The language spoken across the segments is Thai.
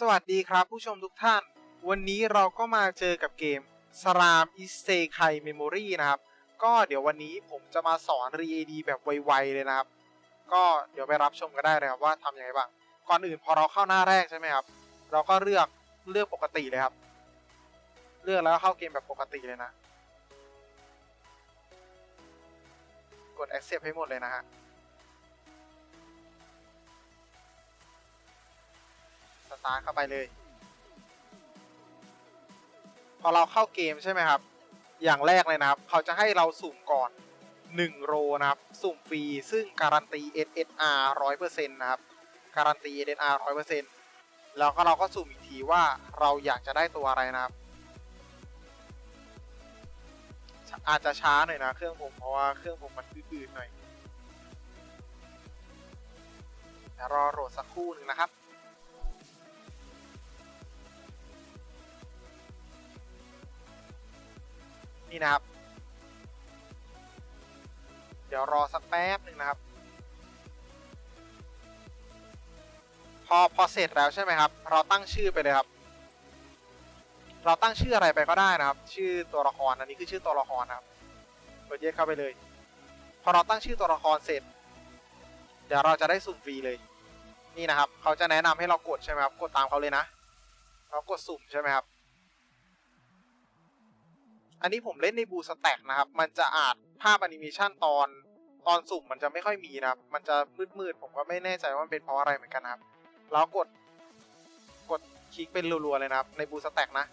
สวัสดีครับผู้ชมทุกท่าน วันนี้เราก็มาเจอกับเกม s r a m i s e k a i Memory นะครับ ก็เดี๋ยววันนี้ผมจะมาสอน ReAD แบบไวๆเลยนะครับ ก็เดี๋ยวไปรับชมกันได้เลยครับว่าทำยังไงบ้าง ก่อนอื่นพอเราเข้าหน้าแรกใช่ไหมครับ เราก็เลือกเลือกปกติเลยครับ เลือกแล้วเข้าเกมแบบปกติเลยนะ กด accept ให้หมดเลยนะฮะ ตาร์เข้าไปเลย พอเราเข้าเกมใช่ไหมครับ อย่างแรกเลยนะครับ เขาจะให้เราสุ่มก่อน 1 โรนะครับ สุ่มฟรีซึ่งการันตี SSR 100%นะครับ การันตี SSR 100%แล้วก็เราก็สุ่มอีกทีว่าเราอยากจะได้ตัวอะไรนะครับ อาจจะช้าหน่อยนะเครื่องผมเพราะว่าเครื่องผมมันอืดๆหน่อยรอโหลดสักครู่หนึ่งนะครับ นี่นะครับ เดี๋ยวรอสักแป๊บหนึ่งนะครับ พอพอเสร็จแล้วใช่ไหมครับ เราตั้งชื่อไปเลยครับ เราตั้งชื่ออะไรไปก็ได้นะครับ ชื่อตัวละครอันนี้คือชื่อตัวละครนะครับกดเยกเข้าไปเลย พอเราตั้งชื่อตัวละครเสร็จ เดี๋ยวเราจะได้สุ่มฟรีเลย นี่นะครับ เขาจะแนะนำให้เรากดใช่ไหมครับ กดตามเขาเลยนะ เรากดสุ่มใช่ไหมครับ อันนี้ผมเล่นในบูสแต็กนะครับ มันจะอาจภาพแอนิเมชันตอนตอนสุ่มมันจะไม่ค่อยมีนะครับ มันจะมืดๆผมก็ไม่แน่ใจว่ามันเป็นเพราะอะไรเหมือนกันนะครับ แล้วกดกดคลิกเป็นรัวๆเลยนะครับ ในบูสแต็กนะ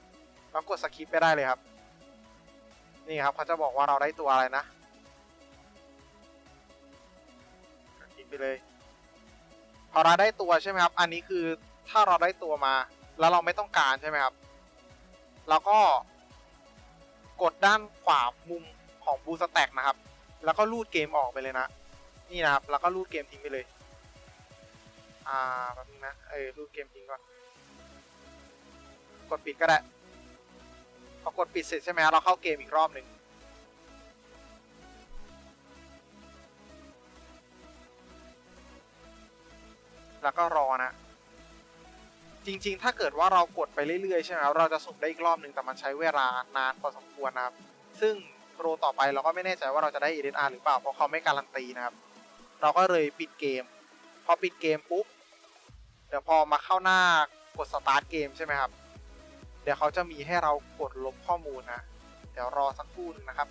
แล้วกดสคิปไปได้เลยครับ นี่ครับเขาจะบอกว่าเราได้ตัวอะไรนะคลิกไปเลย พอเราได้ตัวใช่ไหมครับ อันนี้คือถ้าเราได้ตัวมา แล้วเราไม่ต้องการใช่ไหมครับเราก็ กดด้านขวามุมของบูสแต็กนะครับ แล้วก็ลูดเกมออกไปเลยนะ นี่นะครับ แล้วก็ลูดเกมทิ้งไปเลย อ่าแป๊บนึงนะ เออลูดเกมทิ้งก่อน กดปิดก็ได้ พอกดปิดเสร็จใช่ไหมเราเข้าเกมอีกรอบหนึ่งแล้วก็รอนะ จริง ๆ ถ้าเกิดว่าเรากดไปเรื่อยๆใช่ไหมครับเราจะสุ่มได้อีกรอบหนึ่งแต่มันใช้เวลานานพอสมควรนะครับ ซึ่งโรต่อไปเราก็ไม่แน่ใจว่าเราจะได้ EDR หรือเปล่าเพราะเขาไม่การันตีนะครับ เราก็เลยปิดเกม พอปิดเกมปุ๊บเดี๋ยวพอมาเข้าหน้ากดสตาร์ทเกมใช่ไหมครับ เดี๋ยวเขาจะมีให้เรากดลบข้อมูลนะ เดี๋ยวรอสักครู่นึงนะครับ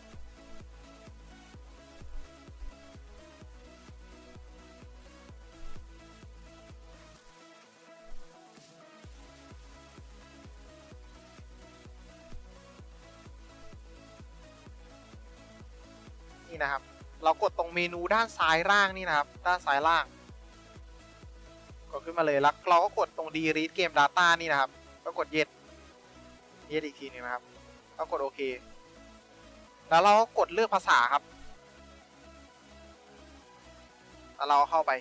นี่นะครับ เรากดตรงเมนูด้านซ้ายล่างนี่นะครับ ด้านซ้ายล่างกดขึ้นมาเลยแล้วเราก็กดตรง delete game data นี่นะครับ ก็กด yes yes อีกทีหนึงนะครับแล้วกดโอเค แล้วเราก็กดเลือกภาษาครับ แล้วเราเข้าไป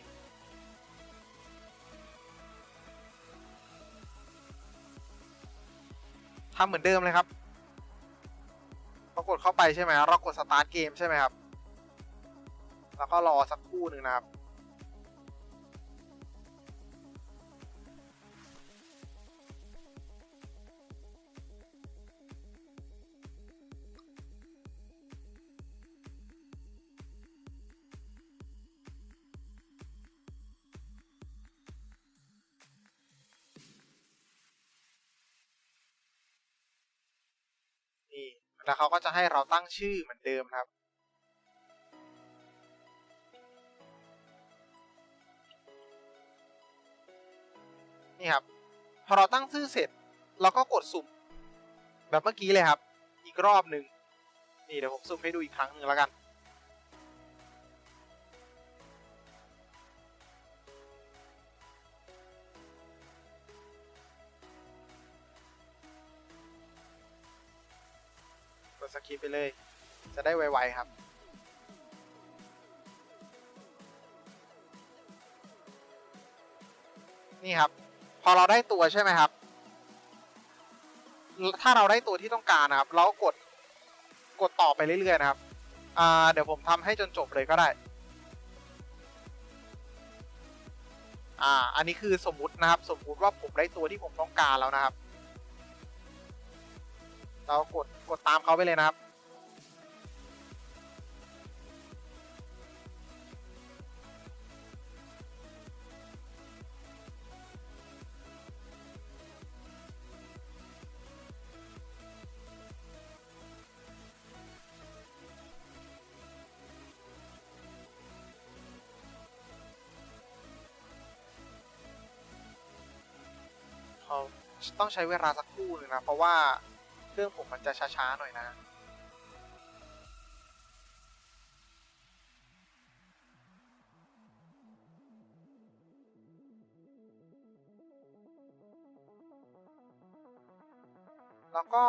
ทำเหมือนเดิมเลยครับพอกดเข้าไปใช่ไหมเรากดสตาร์ทเกมใช่ไหมครับ แล้วก็รอสักครู่หนึ่งนะครับนี่แล้วเขาก็จะให้เราตั้งชื่อเหมือนเดิมครับ นี่ครับ พอเราตั้งชื่อเสร็จ เราก็กดสุ่ม แบบเมื่อกี้เลยครับ อีกรอบหนึ่งนี่เดี๋ยวผมสุ่มให้ดูอีกครั้งหนึ่งแล้วกัน กดสคิปไปเลย จะได้ไวๆครับนี่ครับ พอเราได้ตัวใช่ไหมครับ ถ้าเราได้ตัวที่ต้องการนะครับ เราก็กดกดต่อไปเรื่อยๆนะครับอ่าเดี๋ยวผมทำให้จนจบเลยก็ได้ อ่า อันนี้คือสมมุตินะครับ สมมุติว่าผมได้ตัวที่ผมต้องการแล้วนะครับ เรากดกดตามเขาไปเลยนะครับ ต้องใช้เวลาสักครู่หนึ่งนะ เพราะว่าเครื่องผมมันจะช้าๆหน่อยนะแล้วก็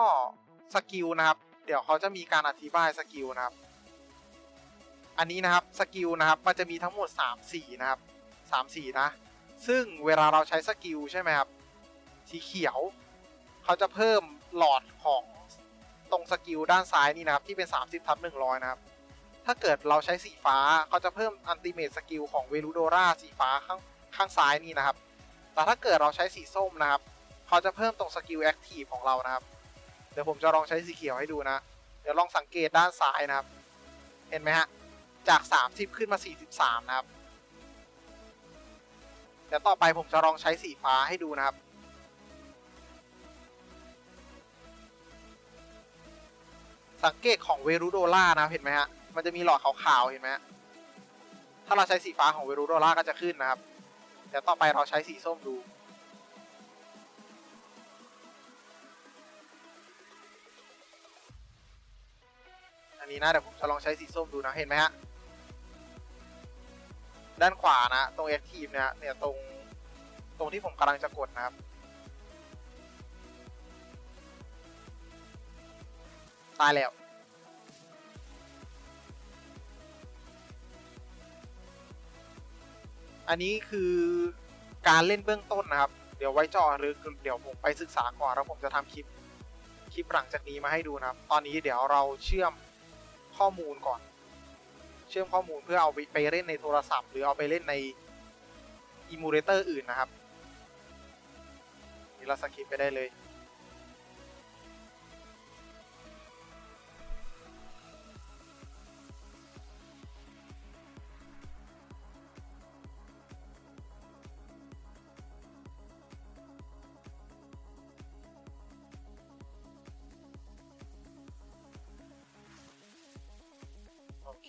สกิลนะครับ เดี๋ยวเขาจะมีการอธิบายสกิลนะครับ อันนี้นะครับสกิลนะครับมันจะมีทั้งหมด 3 สีนะครับ 3 สีนะ ซึ่งเวลาเราใช้สกิลใช่ไหมครับ สีเขียว เขาจะเพิ่มหลอดของตรงสกิลด้านซ้ายนี่นะครับ ที่เป็น 30ทับ100 นะครับ ถ้าเกิดเราใช้สีฟ้าเขาจะเพิ่มอันติเมตสกิลของเวลูโดราสีฟ้าข้างข้างซ้ายนี่นะครับ แต่ถ้าเกิดเราใช้สีส้มนะครับ เขาจะเพิ่มตรงสกิลแอคทีฟของเรานะครับ เดี๋ยวผมจะลองใช้สีเขียวให้ดูนะ เดี๋ยวลองสังเกตด้านซ้ายนะครับ เห็นไหมฮะ จาก 30 ขึ้นมา 43 นะครับ เดี๋ยวต่อไปผมจะลองใช้สีฟ้าให้ดูนะครับ สังเกตของเวรูโดล่านะเห็นไหมฮะ มันจะมีหลอดขาวๆเห็นไหมฮะถ้าเราใช้สีฟ้าของเวรูโดล่าก็จะขึ้นนะครับเดี๋ยวต่อไปเราใช้สีส้มดู อันนี้นะเดี๋ยวผมจะลองใช้สีส้มดูนะเห็นไหมฮะ ด้านขวานะ ตรง Active เนี่ยเนี่ยตรงตรงที่ผมกำลังจะกดนะครับ ตายแล้วอันนี้คือการเล่นเบื้องต้นนะครับ เดี๋ยวไว้จอหรือเดี๋ยวผมไปศึกษาก่อนแล้วผมจะทำคลิป คลิปหลังจากนี้มาให้ดูนะครับ ตอนนี้เดี๋ยวเราเชื่อมข้อมูลก่อน เชื่อมข้อมูลเพื่อเอาไปไปเล่นในโทรศัพท์ หรือเอาไปเล่นในอิมูเลเตอร์อื่นนะครับนี่เราสกิปไปได้เลย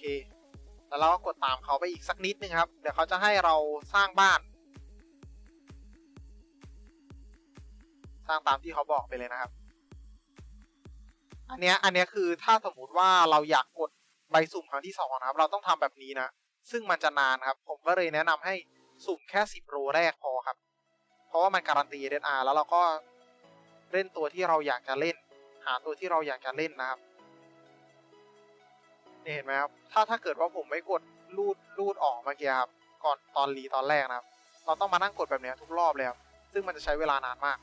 เคแล้วเราก็กดตามเขาไปอีกสักนิดนึงครับ เดี๋ยวเขาจะให้เราสร้างบ้าน สร้างตามที่เขาบอกไปเลยนะครับ อันเนี้ยอันเนี้ยคือถ้าสมมุติว่าเราอยากกดใบสุ่มครั้งที่สองนะครับ เราต้องทำแบบนี้นะ ซึ่งมันจะนานครับ ผมก็เลยแนะนำให้สุ่มแค่สิบโรแรกพอครับ เพราะว่ามันการันตี SR แล้วเราก็เล่นตัวที่เราอยากจะเล่น หาตัวที่เราอยากจะเล่นนะครับ นี่เห็นไหมครับ ถ้าถ้าเกิดว่าผมไม่กดรูดรูดออกเมื่อกี้ครับ ก่อนตอนรีตอนแรกนะครับ เราต้องมานั่งกดแบบนี้ทุกรอบเลยครับ ซึ่งมันจะใช้เวลานานมาก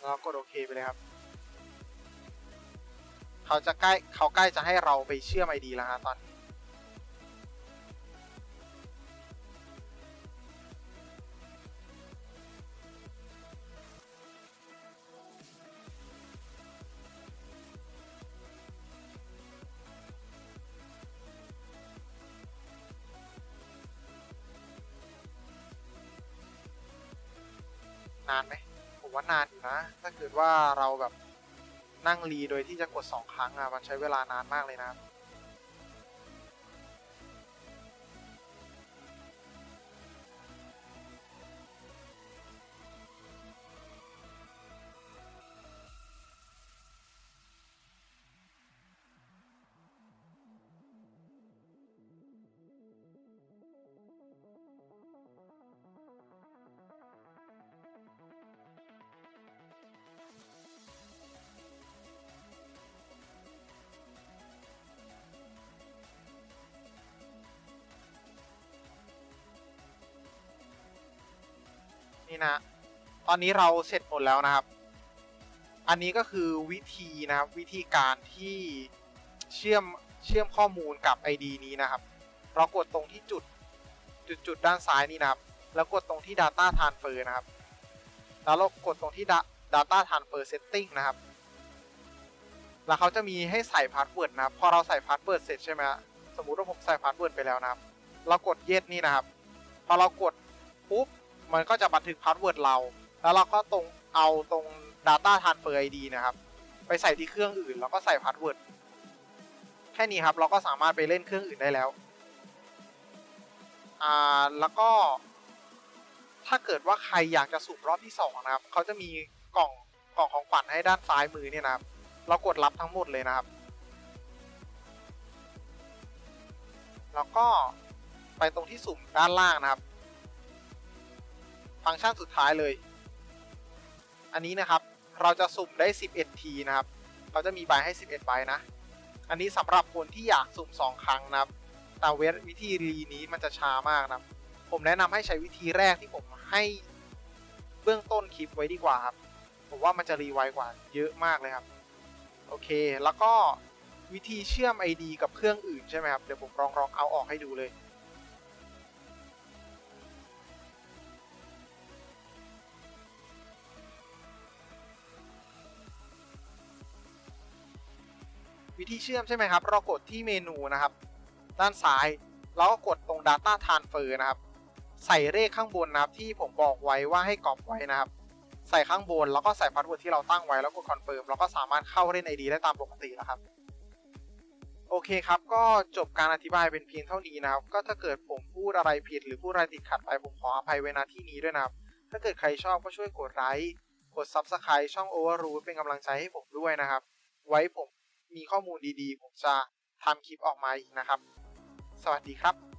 แล้วกดโอเคไปเลยครับ เขาจะใกล้เขาใกล้จะให้เราไปเชื่อมไอดีแล้วฮะตอนนี้นานไหม ผมว่านานอยู่นะ ถ้าเกิดว่าเราแบบนั่งรีโดยที่จะกดสองครั้งอะ มันใช้เวลานานมากเลยนะ นะ ตอนนี้เราเสร็จหมดแล้วนะครับ อันนี้ก็คือวิธีนะครับ วิธีการที่เชื่อมเชื่อมข้อมูลกับ ID นี้นะครับ เรากดตรงที่จุดจุดจุดด้านซ้ายนี่นะครับ แล้วกดตรงที่ Data Transfer นะครับ แล้วเรากดตรงที่ Data Transfer Setting นะครับ แล้วเขาจะมีให้ใส่พาสเวิร์ดนะครับ พอเราใส่พาสเวิร์ดเสร็จใช่ไหมสมมุติว่าผมใส่พาสเวิร์ดไปแล้วนะครับ เรากด yes นี่นะครับ พอเรากดปุ๊บ มันก็จะบันทึกพาสเวิร์ดเรา แล้วเราก็ตรงเอาตรง Data Transfer ID นะครับ ไปใส่ที่เครื่องอื่น แล้วก็ใส่พาสเวิร์ดแค่นี้ครับเราก็สามารถไปเล่นเครื่องอื่นได้แล้วอ่าแล้วก็ ถ้าเกิดว่าใครอยากจะสุ่มรอบที่สองนะครับเขาจะมีกล่องกล่องของขวัญให้ด้านซ้ายมือเนี่ยนะครับ เรากดรับทั้งหมดเลยนะครับ แล้วก็ไปตรงที่สุ่มด้านล่างนะครับ ฟังก์ชันสุดท้ายเลย อันนี้นะครับเราจะสุ่มได้ 11 ทีนะครับเขาจะมีใบให้ 11 ใบนะ อันนี้สำหรับคนที่อยากสุ่ม 2 ครั้งนะครับ แต่เวทวิธีรีนี้มันจะช้ามากนะครับ ผมแนะนำให้ใช้วิธีแรกที่ผมให้เบื้องต้นคลิปไว้ดีกว่าครับ ผมว่ามันจะรีไวกว่าเยอะมากเลยครับ โอเค แล้วก็วิธีเชื่อม ID กับเครื่องอื่นใช่ไหมครับ เดี๋ยวผมลองลองเอาออกให้ดูเลย วิธีเชื่อมใช่ไหมครับ เรากดที่เมนูนะครับ ด้านซ้าย แล้วก็กดตรง Data Transfer นะครับ ใส่เลขข้างบนนะครับที่ผมบอกไว้ว่าให้กรอบไว้นะครับ ใส่ข้างบนแล้วก็ใส่พาสเวิร์ดที่เราตั้งไว้แล้วกดคอนเฟิร์มแล้วก็สามารถเข้าเล่น ID ได้ตามปกติแล้วครับ โอเคครับ ก็จบการอธิบายเป็นเพียงเท่านี้นะครับ ก็ถ้าเกิดผมพูดอะไรผิด หรือพูดอะไรติดขัดไปผมขออภัยไว้ณที่นี้ด้วยนะครับ ถ้าเกิดใครชอบก็ช่วยกดไลค์กด Subscribe ช่อง Overroot เป็นกำลังใจให้ผมด้วยนะครับ ไว้ผม มีข้อมูลดีๆ ผมจะทำคลิปออกมาอีกนะครับ สวัสดีครับ